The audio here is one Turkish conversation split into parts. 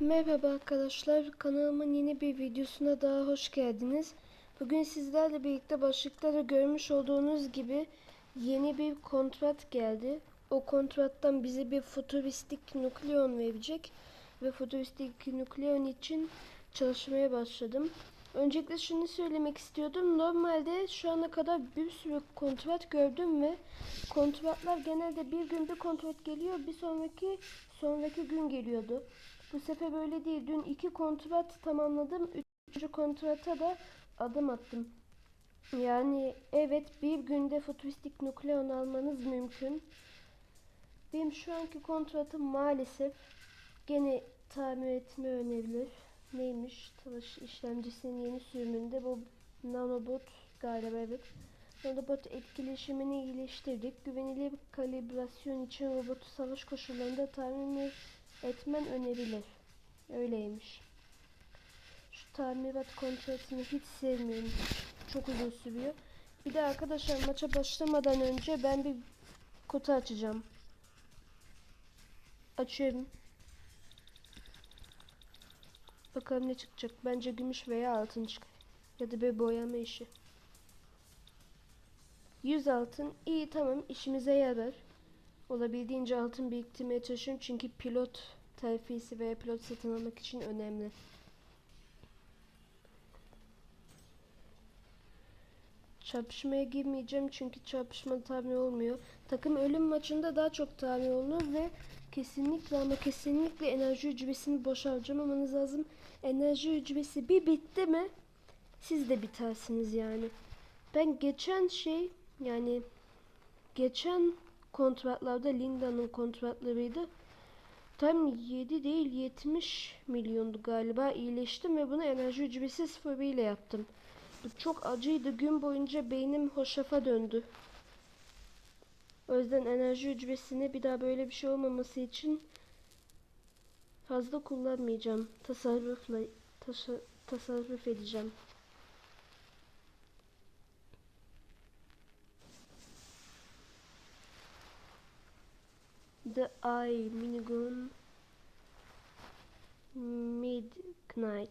Merhaba arkadaşlar, kanalımın yeni bir videosuna daha hoş geldiniz. Bugün sizlerle birlikte başlıkta görmüş olduğunuz gibi yeni bir kontrat geldi. O kontrattan bize bir futuristik nükleon verecek ve futuristik nükleon için çalışmaya başladım. Öncelikle şunu söylemek istiyordum. Normalde şu ana kadar bir sürü kontrat gördüm ve kontratlar genelde bir gün bir kontrat geliyor, bir sonraki sonraki gün geliyordu. Bu sefer böyle değil. Dün iki kontrat tamamladım. Üçüncü kontrata da adım attım. Yani evet bir günde futuristik nükleon almanız mümkün. Benim şu anki kontratım maalesef gene tamir etme önerilir. Neymiş? Talaş işlemcisinin yeni sürümünde bu nanobot galiba evet. Nanobot etkileşimini iyileştirdik. Güvenilir kalibrasyon için robotu savaş koşullarında tamir etmen önerilir. Öyleymiş. Şu tamirat kontratını hiç sevmiyorum. Çok uzun sürüyor. Bir de arkadaşlar maça başlamadan önce ben bir kutu açacağım. Açıyorum. Bakalım ne çıkacak. Bence gümüş veya altın çıkar. Ya da bir boyama işi. 100 altın. iyi tamam işimize yarar. Olabildiğince altın biriktirmeye çalışıyorum çünkü pilot terfisi veya pilot satın almak için önemli. Çarpışmaya girmeyeceğim çünkü çarpışma tahmin olmuyor. Takım ölüm maçında daha çok tahmin olur ve kesinlikle ama kesinlikle enerji hücresini boş harcamamanız lazım. Enerji hücresi bir bitti mi siz de bitersiniz yani. Ben geçen şey yani geçen kontratlarda Linda'nın kontratlarıydı. Tam 7 değil 70 milyondu galiba iyileştim ve bunu enerji hücresi sıfır ile yaptım. Bu çok acıydı. Gün boyunca beynim hoşafa döndü. O yüzden enerji hücresine bir daha böyle bir şey olmaması için fazla kullanmayacağım. Tasarrufla tasa, tasarruf edeceğim. The Eye Minigun Midnight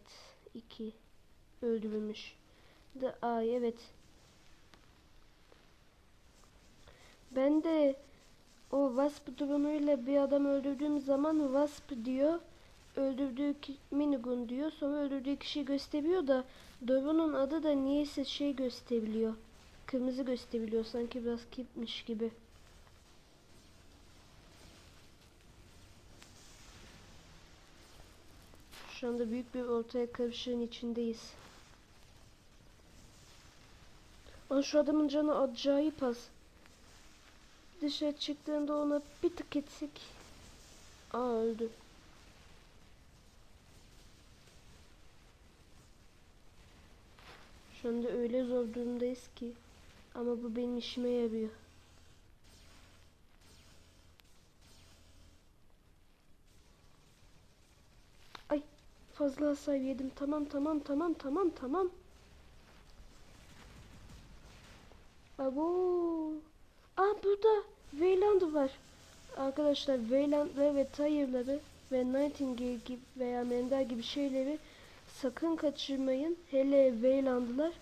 2 öldürülmüş. The Eye evet. Ben de o Wasp durumuyla bir adam öldürdüğüm zaman Wasp diyor. Öldürdüğü Minigun diyor. Sonra öldürdüğü kişiyi gösteriyor da Dorun'un adı da niyeyse şey gösteriliyor. Kırmızı gösteriliyor sanki biraz kipmiş gibi. Şu anda büyük bir ortaya karışığın içindeyiz. Aa, şu adamın canı acayip az. Dışarı çıktığında ona bir tık etsek. Aa öldü. Şu anda öyle zor durumdayız ki. Ama bu benim işime yarıyor. Ay fazla hasar yedim. Tamam tamam tamam tamam tamam. Abo. Aa burada Wayland var. Arkadaşlar Wayland'ları ve Tyre'ları ve Nightingale gibi veya Mender gibi şeyleri sakın kaçırmayın. Hele Wayland'lar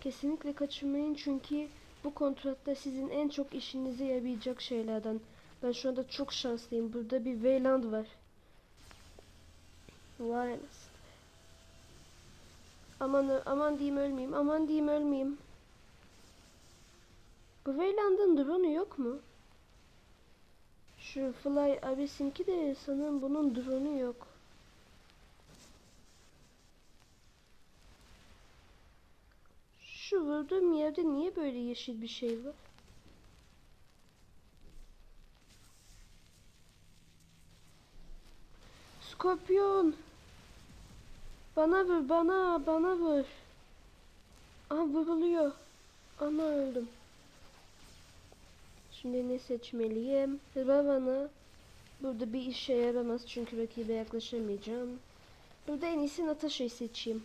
kesinlikle kaçırmayın çünkü bu kontratta sizin en çok işinize yarayacak şeylerden. Ben şu anda çok şanslıyım. Burada bir Wayland var. Anasını. Aman aman diyeyim ölmeyeyim. Aman diyeyim ölmeyeyim. Bu Wayland'ın drone'u yok mu? Şu Fly Abyss'inki de sanırım bunun drone'u yok. Şu vurduğum yerde niye böyle yeşil bir şey var? Skorpiyon. Bana vur, bana, bana vur. Aa vuruluyor. Ana öldüm. Şimdi ne seçmeliyim? Ravana. Burada bir işe yaramaz çünkü rakibe yaklaşamayacağım. Burada en iyisi Natasha'yı seçeyim.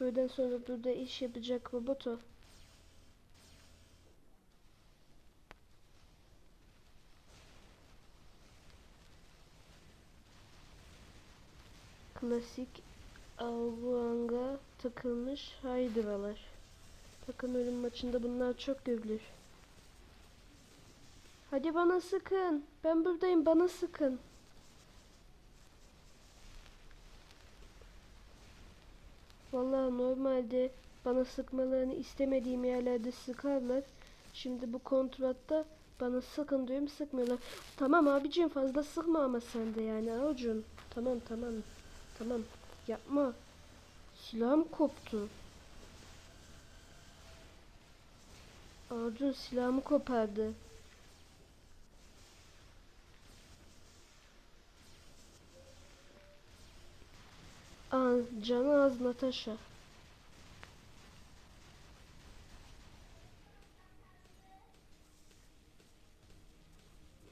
Buradan sonra burada iş yapacak robotu. Klasik Albuanga takılmış Hydra'lar. Takım ölüm maçında bunlar çok görülür. Hadi bana sıkın. Ben buradayım bana sıkın. Vallahi normalde bana sıkmalarını istemediğim yerlerde sıkarlar. Şimdi bu kontratta bana sıkın diyorum sıkmıyorlar. Tamam abicim fazla sıkma ama sen de yani Acun. Tamam tamam. Tamam yapma. Silahım koptu. Acun silahımı kopardı. Aa, canı az Natasha.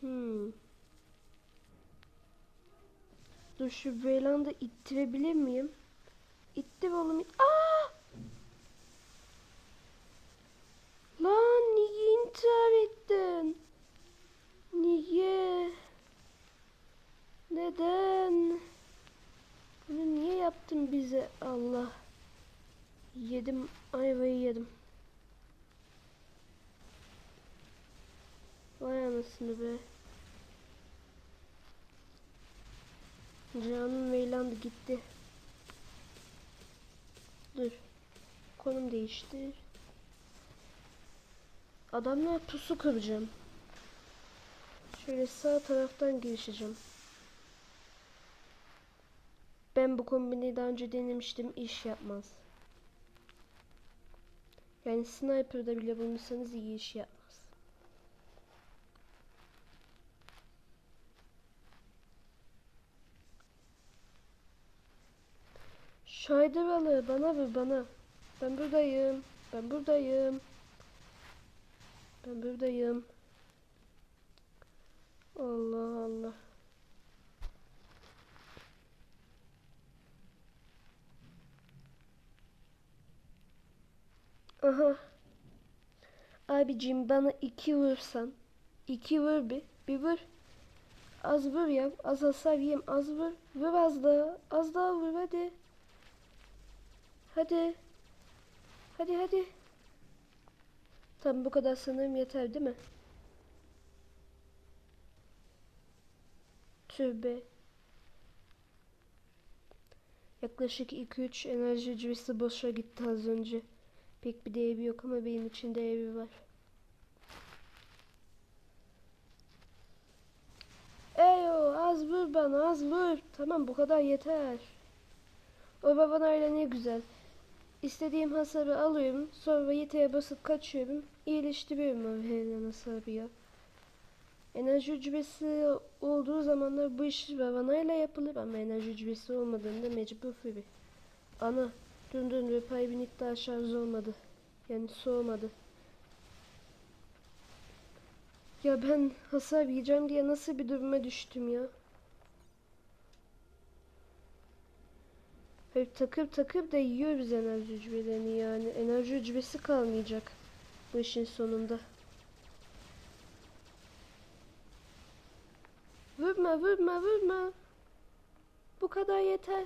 Hmm. Dur şu Veyland'ı ittirebilir miyim? İttir oğlum. it- Aa! Lan niye intihar ettin? Niye? Neden? Bunu niye yaptın bize Allah? Yedim ayvayı yedim. Vay anasını be. Canım meylandı gitti. Dur. Konum değiştir. Adamlar pusu kuracağım. Şöyle sağ taraftan girişeceğim. Ben bu kombini daha önce denemiştim. iş yapmaz. Yani sniper'da bile bulmuşsanız iyi iş yapmaz. Şaydaralı bana vur bana. Ben buradayım. Ben buradayım. Ben buradayım. Allah Allah. Aha. Abicim bana iki vursan. iki vur bir. Bir vur. Az vur ya. Az hasar yiyeyim. Az vur. Vur az daha. Az daha vur hadi. Hadi. Hadi hadi. Tamam bu kadar sanırım yeter değil mi? Tövbe. Yaklaşık 2-3 enerji cüvesi boşa gitti az önce. Pek bir değeri yok ama benim için değeri var. Eyo az vur bana az vur. Tamam bu kadar yeter. O babanayla ne güzel. İstediğim hasarı alıyorum. Sonra yeteye basıp kaçıyorum. İyileştiriyorum o verilen hasarı ya. Enerji ucubesi olduğu zamanlar bu iş babanayla yapılır ama enerji ucubesi olmadığında mecbur bir. Ana dün dün ve pay binit daha şarj olmadı. Yani soğumadı. Ya ben hasar yiyeceğim diye nasıl bir duruma düştüm ya. Hep takıp takıp da yiyoruz enerji hücrelerini yani. Enerji hücresi kalmayacak bu işin sonunda. Vurma vurma vurma. Bu kadar yeter.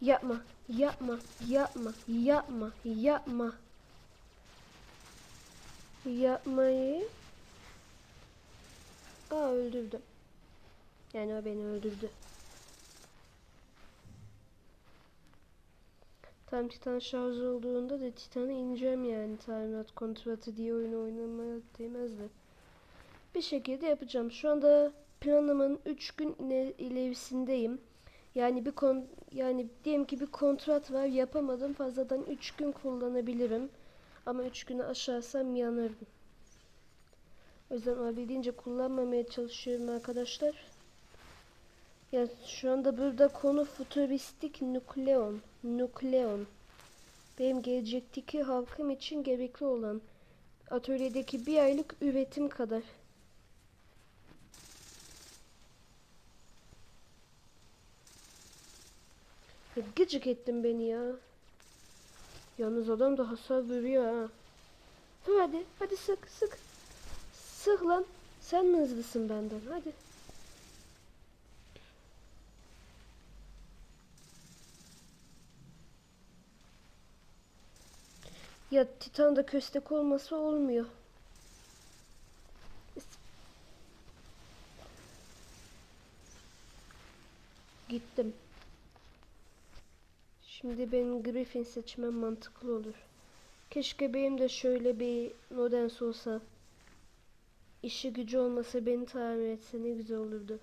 Yapma, yapma, yapma, yapma, yapma. Yapmayı. Aa öldürdüm. Yani o beni öldürdü. Tam Titan şarj olduğunda da Titan'a ineceğim yani talimat kontratı diye oyun oynamaya değmez de. Bir şekilde yapacağım. Şu anda planımın 3 gün ile- ilerisindeyim. Yani bir kon yani diyelim ki bir kontrat var yapamadım fazladan 3 gün kullanabilirim. Ama 3 günü aşarsam yanarım. O yüzden olabildiğince kullanmamaya çalışıyorum arkadaşlar. Ya şu anda burada konu futuristik nükleon. Nükleon. Benim gelecekteki halkım için gerekli olan atölyedeki bir aylık üretim kadar. Gıcık ettin beni ya. Yalnız adam da hasar vuruyor ha. Hadi. Hadi sık sık. Sık lan. Sen mi hızlısın benden? Hadi. Ya Titan'da köstek olması olmuyor. Gittim. Şimdi benim Griffin seçmem mantıklı olur. Keşke benim de şöyle bir Nodens olsa. İşi gücü olmasa beni tamir etse ne güzel olurdu.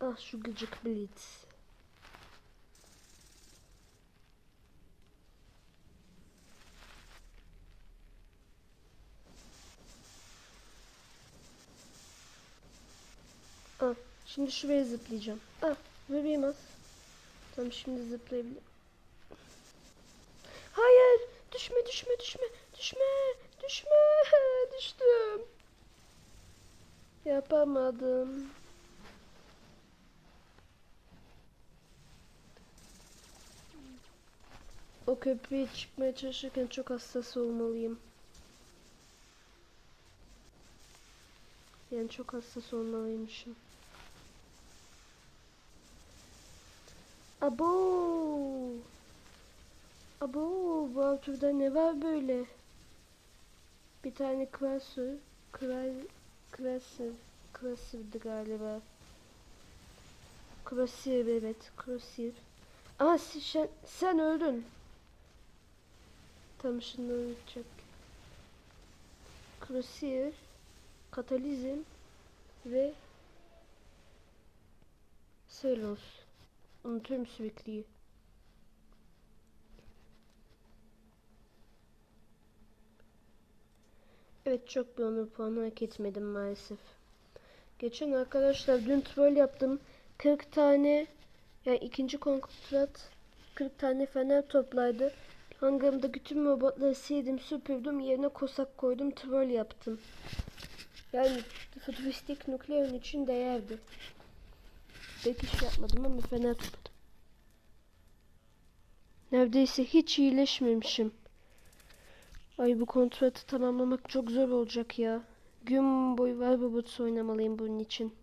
Ah şu gıcık Blitz. Ah şimdi şuraya zıplayacağım. Ah bebeğim az. Tamam şimdi zıplayabilirim. Hayır düşme düşme düşme düşme düşme düştüm. Yapamadım. O köprüye çıkmaya çalışırken çok hassas olmalıyım. Yani çok hassas olmalıymışım. Abo. Abo bu altında ne var böyle? Bir tane klasör. Kral klasör. Klasör'dü galiba. Crosshair evet. Crosshair. Ama sen, sen öldün. Tam şimdi ölecek. Crosshair. Katalizm. Ve Selos. Unutuyorum sürekli. Evet çok bir onur puanı hak etmedim maalesef. Geçen arkadaşlar dün troll yaptım. 40 tane yani ikinci kontrat 40 tane fener toplaydı. Hangarımda bütün robotları sildim süpürdüm yerine kosak koydum troll yaptım. Yani futuristik nukleon için değerdi. Pek iş yapmadım ama fener topladım. Neredeyse hiç iyileşmemişim. Ay bu kontratı tamamlamak çok zor olacak ya. Gün boyu var robots oynamalıyım bunun için.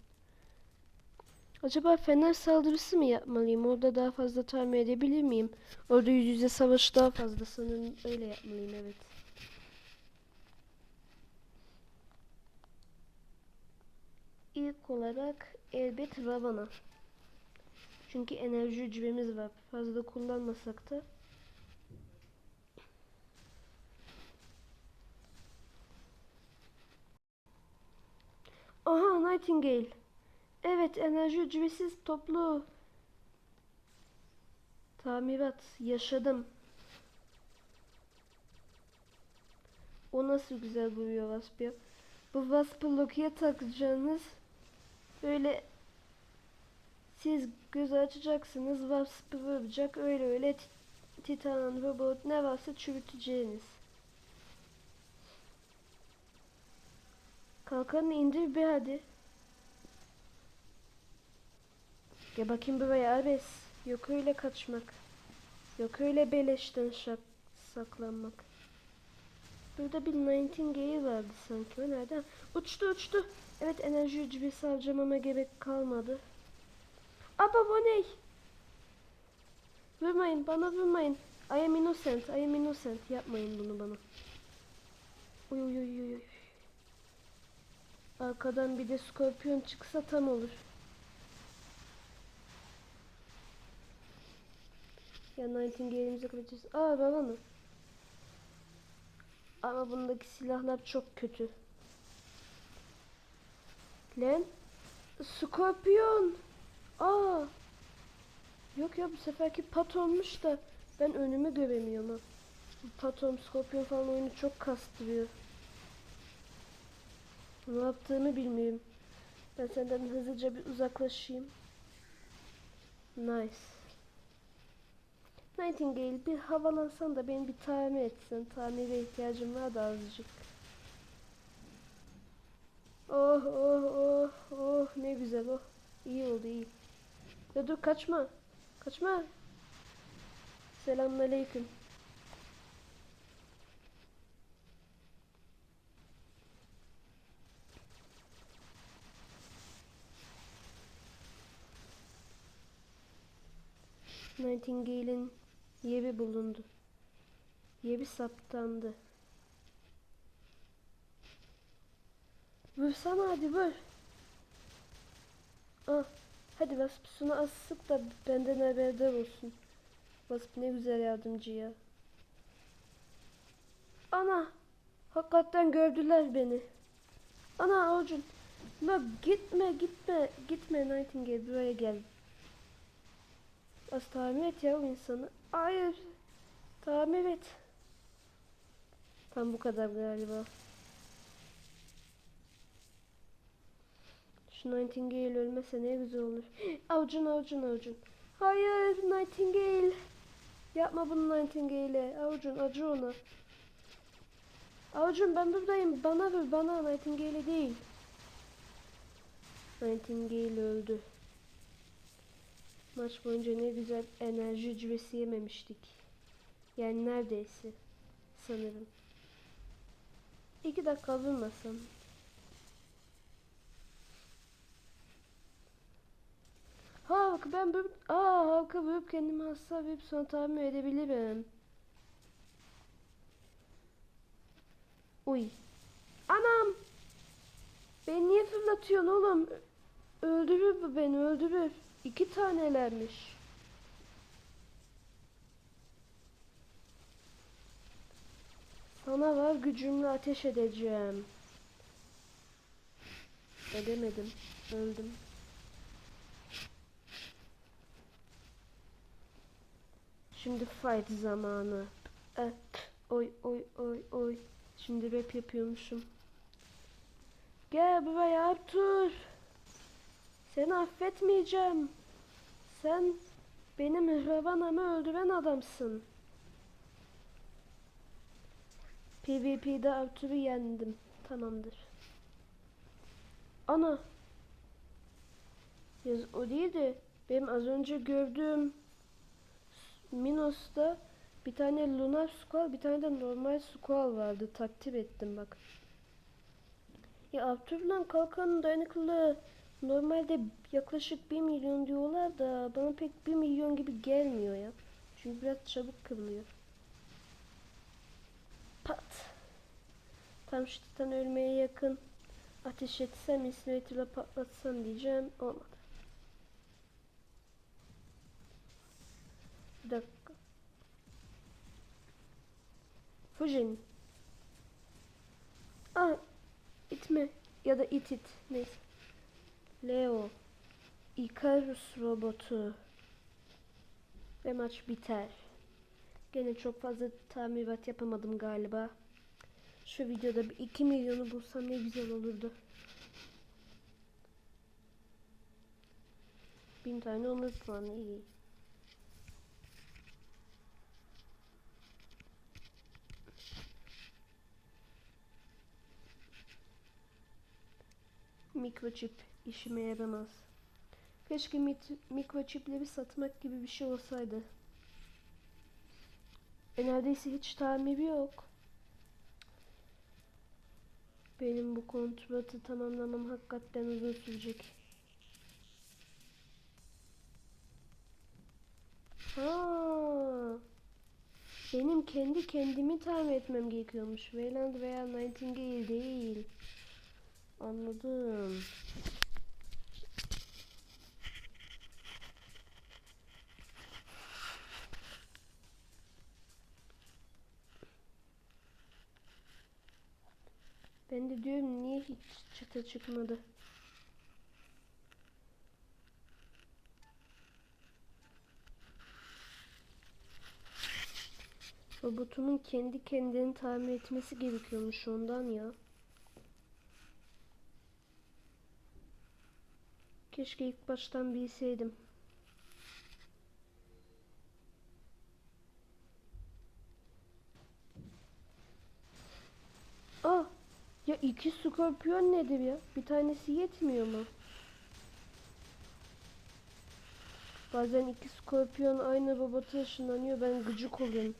Acaba fener saldırısı mı yapmalıyım? Orada daha fazla tahmin edebilir miyim? Orada yüz yüze savaş daha fazla sanırım öyle yapmalıyım evet. İlk olarak elbet Ravana. Çünkü enerji hücremiz var. Fazla kullanmasak da. Aha Nightingale. Evet enerji hücresiz toplu. Tamirat yaşadım. O nasıl güzel vuruyor Wasp ya. Bu Wasp'ı Loki'ye takacağınız böyle siz göz açacaksınız Wasp'ı vuracak öyle öyle tit Titan, robot ne varsa çürüteceğiniz. Kalkanı indir bir hadi. Gel bakayım buraya Ares. Yok öyle kaçmak. Yok öyle beleşten şak saklanmak. Burada bir Nightingale vardı sanki. O nereden? Uçtu uçtu. Evet enerji hücresi harcamama gerek kalmadı. Aba bu ne? Vurmayın bana vurmayın. I am innocent. I am innocent. Yapmayın bunu bana. Uy uy uy uy. Arkadan bir de skorpiyon çıksa tam olur. Ya Nightingale'imize kaçacağız. Aa baba mı? Ama bundaki silahlar çok kötü. Lan. Skorpiyon. Aa. Yok ya bu seferki pat olmuş da ben önümü göremiyorum Patom, Skorpion falan oyunu çok kastırıyor. Ne yaptığımı bilmiyorum. Ben senden hızlıca bir uzaklaşayım. Nice. Nightingale bir havalansan da beni bir tamir etsin. Tamire ihtiyacım var da azıcık. Oh oh oh oh ne güzel oh. İyi oldu iyi. Ya dur kaçma. Kaçma. Selamünaleyküm. Nightingale'in yeri bulundu. Yeri saptandı. Vursana hadi vur. Ah, hadi Vasp şunu az sık da benden haberdar olsun. Vasp ne güzel yardımcı ya. Ana, hakikaten gördüler beni. Ana Orçun, bak gitme gitme gitme Nightingale buraya gel. Az tamir et ya o insanı. Hayır, tamir et. Tam bu kadar galiba. Şu Nightingale ölmese ne güzel olur. Avucun avucun avucun. Hayır Nightingale. Yapma bunu Nightingale'e. Avucun acı ona. Avucun ben buradayım. Bana ver bana Nightingale değil. Nightingale öldü. Maç boyunca ne güzel enerji cüvesi yememiştik. Yani neredeyse. Sanırım. İki dakika durmasam. Halk ben bu aa halka vurup kendimi hasta verip sonra tamir edebilirim. Uy. Anam. Beni niye fırlatıyorsun oğlum? Öldürür bu beni öldürür. İki tanelermiş. Sana var gücümle ateş edeceğim. Edemedim. Öldüm. Şimdi fight zamanı. Eh, oy oy oy oy. Şimdi rap yapıyormuşum. Gel buraya Arthur. Seni affetmeyeceğim. Sen benim mührebanamı öldüren adamsın. PvP'de Arthur'u yendim. Tamamdır. Ana. Yaz o değil de benim az önce gördüğüm Minos'ta bir tane Lunar Squall bir tane de normal Squall vardı. Takdir ettim bak. Ya Arthur'la kalkanın dayanıklılığı normalde yaklaşık 1 milyon diyorlar da bana pek 1 milyon gibi gelmiyor ya. Çünkü biraz çabuk kırılıyor. Pat. Tam şu titan ölmeye yakın. Ateş etsem incinerator'la patlatsam diyeceğim. Olmadı. Bir dakika. Fujin. Ah, itme ya da it it neyse. Leo. Icarus robotu. Ve maç biter. Gene çok fazla tamirat yapamadım galiba. Şu videoda bir 2 milyonu bulsam ne güzel olurdu. Bin tane onur puanı iyi. Mikroçip işime yaramaz. Keşke mikroçipleri satmak gibi bir şey olsaydı. E neredeyse hiç tamiri yok. Benim bu kontratı tamamlamam hakikaten uzun sürecek. Ha. Benim kendi kendimi tamir etmem gerekiyormuş. Wayland veya Nightingale değil. Anladım. Ben de diyorum niye hiç çıta çıkmadı. Robotumun kendi kendini tamir etmesi gerekiyormuş ondan ya. Keşke ilk baştan bilseydim. Ah! Ya iki skorpiyon nedir ya? Bir tanesi yetmiyor mu? Bazen iki skorpiyon aynı robota ışınlanıyor. Ben gıcık oluyorum.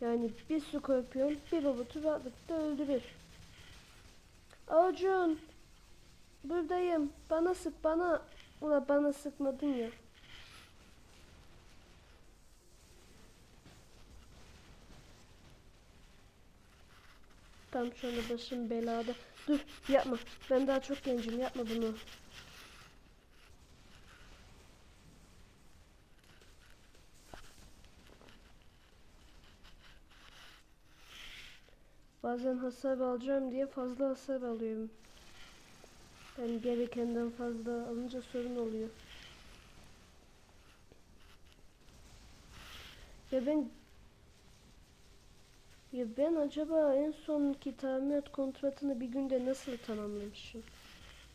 Yani bir skorpiyon bir robotu rahatlıkla öldürür. Acun. Buradayım. Bana sık bana. Ula bana sıkmadın ya. Tam şu anda başım belada. Dur yapma. Ben daha çok gencim. Yapma bunu. Bazen hasar alacağım diye fazla hasar alıyorum. Ben gerekenden fazla alınca sorun oluyor. Ya ben ya ben acaba en sonki tamirat kontratını bir günde nasıl tamamlamışım?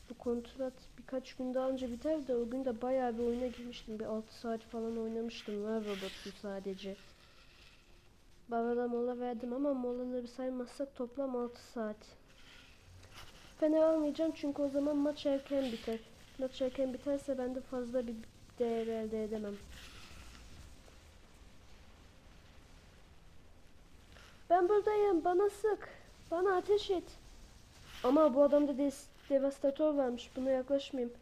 Bu kontrat birkaç gün daha önce biter de o gün de bayağı bir oyuna girmiştim. Bir 6 saat falan oynamıştım var robotu sadece. Babada mola verdim ama molaları saymazsak toplam 6 saat. Fena almayacağım çünkü o zaman maç erken biter. Maç erken biterse ben de fazla bir değer elde edemem. Ben buradayım. Bana sık. Bana ateş et. Ama bu adamda des devastatör varmış. Buna yaklaşmayayım.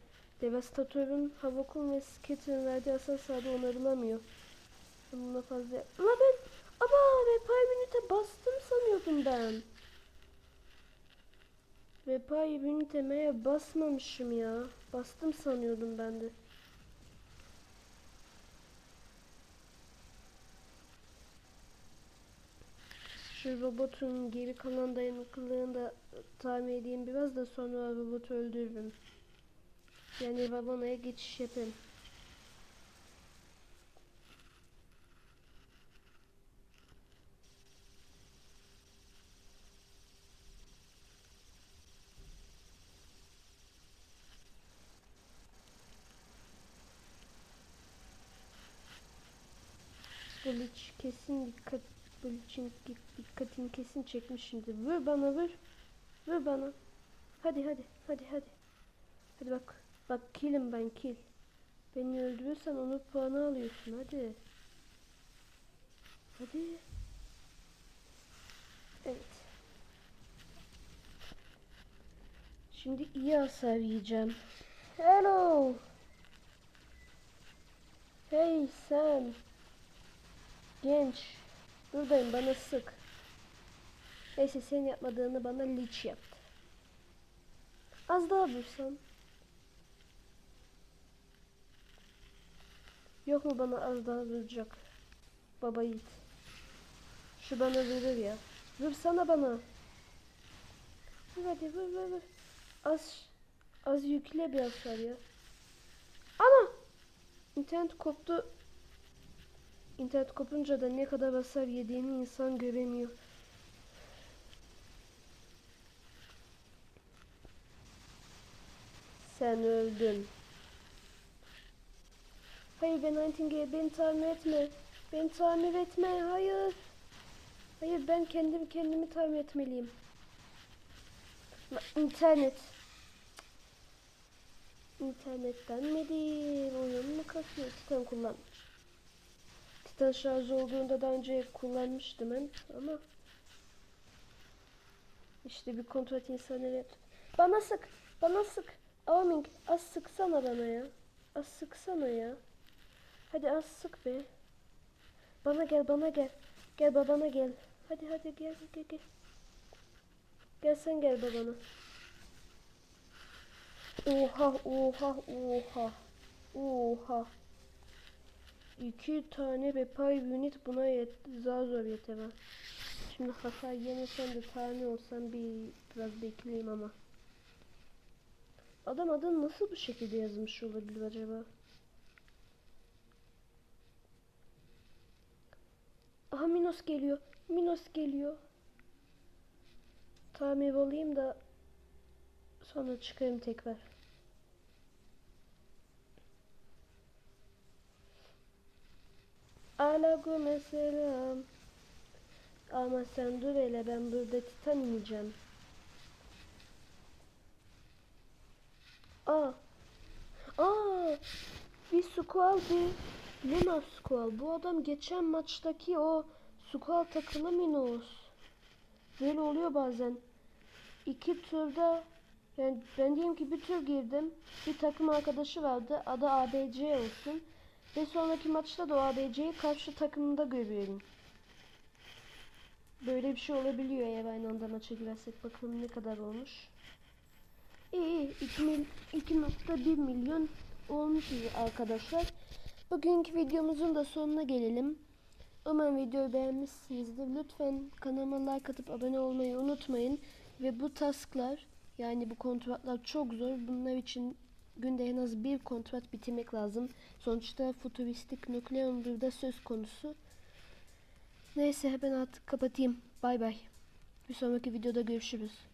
Devastatörün Havokun ve Sketter'ın verdiği hasar sahada onarılamıyor. Bununla fazla... La ben... Aba Repay Unit'e bastım sanıyordum ben. Repay Unit'e basmamışım ya. Bastım sanıyordum ben de. Şu robotun geri kalan dayanıklılığını da tamir edeyim biraz da sonra robotu öldürürüm. Yani Rabona'ya geçiş yapayım. Kesin dikkat Bleach'in dik- dikkatini kesin çekmiş şimdi. Vur bana vur. Vur bana. Hadi hadi hadi hadi. Hadi bak. Bak killim ben kill. Beni öldürürsen onu puanı alıyorsun hadi. Hadi. Evet. Şimdi iyi hasar yiyeceğim. Hello. Hey sen. Genç. Buradayım bana sık. Neyse senin yapmadığını bana liç yaptı. Az daha vursam. Yok mu bana az daha vuracak? Baba yiğit. Şu bana vurur ya. Vursana bana. Vur hadi vur vur vur. Az, az yükle bir hasar ya. Ana! İnternet koptu. İnternet kopunca da ne kadar hasar yediğini insan göremiyor. Sen öldün. Hayır ben Nightingale beni tamir etme. Beni tamir etme. Hayır. Hayır ben kendim kendimi tamir etmeliyim. İnternet. İnternetten midir? Oyun mu kasıyor? Titan kullanmış. Titan şarj olduğunda daha önce kullanmıştım ben ama işte bir kontrat insanı yaptım. Bana sık, bana sık. Aoming az sıksana bana ya. Az sıksana ya. Hadi az sık be. Bana gel, bana gel. Gel babana gel. Hadi hadi gel gel gel. Gel sen gel babana. Oha oha oha. Oha. İki tane repay unit buna yet zar zor yeter ha. Şimdi hasar yemesem de tane olsam bir biraz bekleyeyim ama. Adam adını nasıl bu şekilde yazmış olabilir acaba? Aha Minos geliyor. Minos geliyor. Tamir olayım da sonra çıkarım tekrar. Alagume selam. Ama sen dur hele ben burada titan ineceğim. Aa. Aa. bir Squall bir Luna Squall. Bu adam geçen maçtaki o Squall takılı Minos. Böyle oluyor bazen. İki turda yani ben diyeyim ki bir tur girdim. Bir takım arkadaşı vardı. Adı ABC olsun. Ve sonraki maçta da ABC'yi karşı takımında görüyorum. Böyle bir şey olabiliyor eğer aynı anda maça girersek. Bakalım ne kadar olmuş. İyi iyi. 2 mil- 2.1 milyon olmuş arkadaşlar. Bugünkü videomuzun da sonuna gelelim. Umarım videoyu beğenmişsinizdir. Lütfen kanalıma like atıp abone olmayı unutmayın. Ve bu tasklar yani bu kontratlar çok zor. Bunlar için günde en az bir kontrat bitirmek lazım. Sonuçta futuristik nükleon burada söz konusu. Neyse ben artık kapatayım. Bay bay. Bir sonraki videoda görüşürüz.